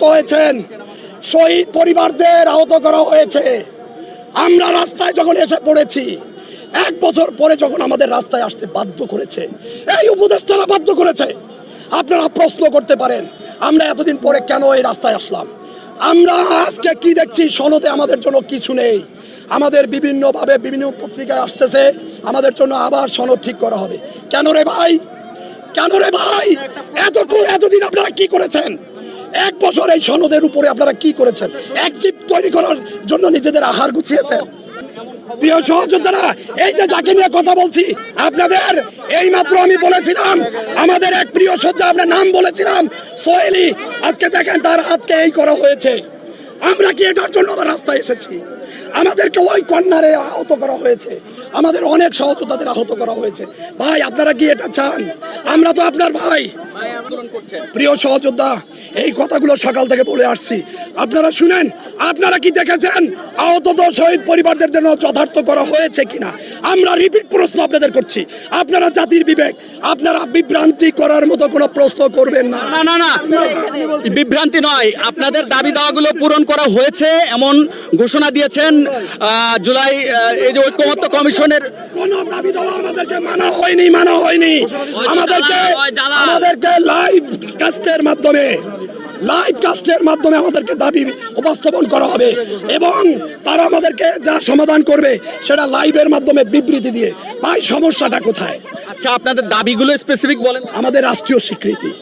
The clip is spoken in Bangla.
আহত হয়েছেন। শহীদ পরিবারদের আহত করা হয়েছে। আমরা রাস্তায় যখন এসে পড়েছি, এক বছর পরে যখন আমাদের রাস্তায় আসতে বাধ্য করেছে, এই উপদেষ্টারা বাধ্য করেছে। আপনারা প্রশ্ন করতে পারেন, আমরা এতদিন পরে কেন এই রাস্তায় আসলাম? আমরা আজকে কি দেখছি, সনদে আমাদের জন্য কিছু নেই। আমাদের বিভিন্নভাবে বিভিন্ন পত্রিকায় আসতেছে, আমাদের জন্য আবার সনদ ঠিক করা হবে। কেন রে ভাই? কেন রে ভাই? এতক্ষণ, এতদিন আপনারা কি করেছেন? এক বছর এই সনদের উপরে আপনারা কি করেছেন? এক জীব তৈরি করার জন্য নিজেদের আহার গুছিয়েছেন। প্রিয় সহযোদ্ধারা, এই যে যাকে নিয়ে কথা বলছি, আপনাদের এই মাত্র আমি বলেছিলাম, আমাদের এক প্রিয় সজ্জা, আপনার নাম বলেছিলাম, সোহেলি, আজকে দেখেন তার হাতকে এই করা হয়েছে। আমরা কি এটার জন্য রাস্তায় এসেছি? আমাদেরকে ওই কন্যারে আহত করা হয়েছে। আমাদের অনেক সহযোদ্ধাদের আহত করা হয়েছে। ভাই, আপনারা কি এটা চান? আমরা তো আপনার ভাই। প্রিয় সহযোদ্ধা এই কথাগুলো সকাল থেকে বলে আসছি। আপনারা শুনেন আপনারা কি দেখেছেন? আহত শহীদ পরিবারদের জন্য যথার্থ করা হয়েছে কিনা? আমরা রিপিট প্রশ্ন আপনাদের করছি। আপনারা জাতির বিবেক আপনারা বিভ্রান্তি করার মতো কোনো প্রশ্ন করবেন না। না না না। বিভ্রান্তি নয়। আপনাদের দাবি দাওয়াগুলো পূরণ করা হয়েছে এমন ঘোষণা দিয়েছেন জুলাই এই যে ঐক্যমত্য কমিশনের কোন দাবি দাওয়া আমাদেরকে মানা হয়নি মানা হয়নি। আমাদেরকে। আমাদেরকে লাইভ কাস্টের মাধ্যমে লাইভ কাস্টের মাধ্যমে আমাদেরকে দাবি উপস্থাপন করা হবে এবং তারা আমাদেরকে যা সমাধান করবে সেটা লাইভের মাধ্যমে বিবৃতি দিয়ে। ভাই সমস্যাটা কোথায়? আচ্ছা আপনাদের দাবিগুলো স্পেসিফিক বলেন। আমাদের রাষ্ট্রীয় স্বীকৃতি।